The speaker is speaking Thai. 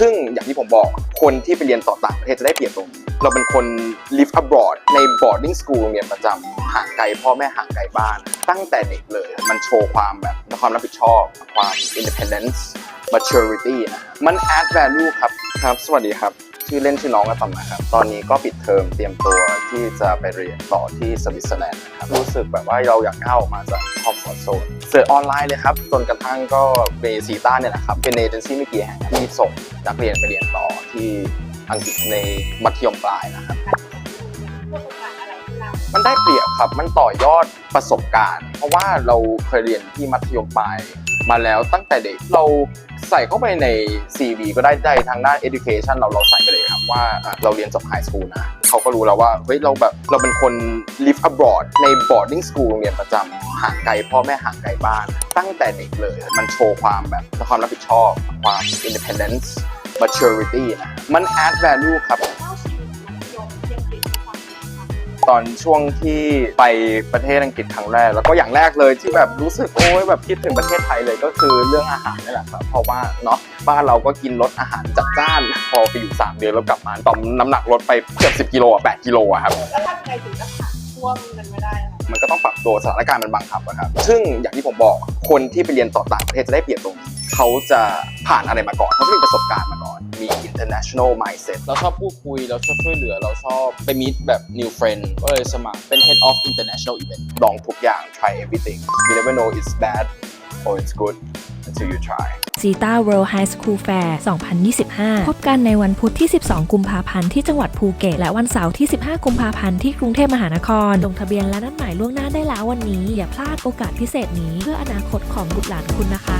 ซึ่งอย่างที่ผมบอกคนที่ไปเรียนต่อต่างประเทศจะได้เปรียบตรงนี้เราเป็นคน live abroad ใน boarding school โรงเรียนประจำห่างไกลพ่อแม่ห่างไกลบ้าน ตั้งแต่เด็กเลย มันโชว์ความแบบความรับผิดชอบ ความ independence maturity นะมัน add value ครับครับ สวัสดีครับ ชื่อเล่นชื่อน้องอะตอมนะครับ ตอนนี้ก็ปิดเทอมเตรียมตัวที่จะไปเรียนต่อที่สวิตเซอร์แลนด์นะครับ รู้สึกแบบว่าเราอยากก้าวออกมาจากคอมฟอร์ทโซนเสิร์ชออนไลน์เลยครับ จนกระทั่งก็เบซีต้าเนี่ยนะครับ เป็นเอเจนซี่ไม่กี่แห่งที่ส่งนักเรียนไปเรียนต่อที่อังกฤษในมัธยมปลายนะครับ มันได้เปรียบครับ มันต่อยอดประสบการณ์ เพราะว่าเราเคยเรียนที่มัธยมปลายมาแล้วตั้งแต่เด็กเราใส่เข้าไปใน CV ก็ได้ได้ทางด้าน education เราเราใส่ไปเลยครับว่าเราเรียนจบ high school นะเขาก็รู้แล้วว่าเฮ้ยเราแบบเราเป็นคน live abroad ใน boarding school โรงเรียนประจำห่างไกลพ่อแม่ห่างไกลบ้าน ตั้งแต่เด็กเลย มันโชว์ความแบบความรับผิดชอบ ความ independence maturity นะมัน add value ครับ ตอนช่วงที่ไปประเทศอังกฤษครั้งแรก แล้วก็อย่างแรกเลยที่แบบรู้สึกโอ้ยแบบคิดถึงประเทศไทยเลยก็คือเรื่องอาหารนี่แหละครับเพราะว่าเนาะบ้านเราก็กินรสอาหารจัดจ้านพอไปอยู่ 3 เดือนแล้วกลับมาตอนน้ำหนักลดไปเกือบ10กิโลอะ8กิโลอะครับแล้วทำไงถึงจะผ่านช่วงนั้นไม่ได้อะคะมันก็ต้องปรับตัวสถานการณ์มันบังคับอะครับ ซึ่งอย่างที่ผมบอกคนที่ไปเรียนต่อต่างประเทศจะได้เปรียบตรงนี้เขาจะผ่านอะไรมาก่อนเขาจะมีประสบการณ์มาก่อนมี international mindset เราชอบพูดคุย เราชอบช่วยเหลือ เราชอบไปมิตแบบ new friend ก็เลยสมัครเป็น head of international event ลองทุกอย่าง try everything you never know it's bad or it's good until you try ซีตา World High School Fair 2025 พบกันในวันพุธที่ 12 กุมภาพันธ์ที่จังหวัดภูเก็ต และวันเสาร์ที่ 15 กุมภาพันธ์ที่กรุงเทพมหานคร ลงทะเบียนและนัดหมายล่วงหน้าได้แล้ววันนี้ อย่าพลาดโอกาสพิเศษนี้เพื่ออนาคตของบุตรหลานคุณนะคะ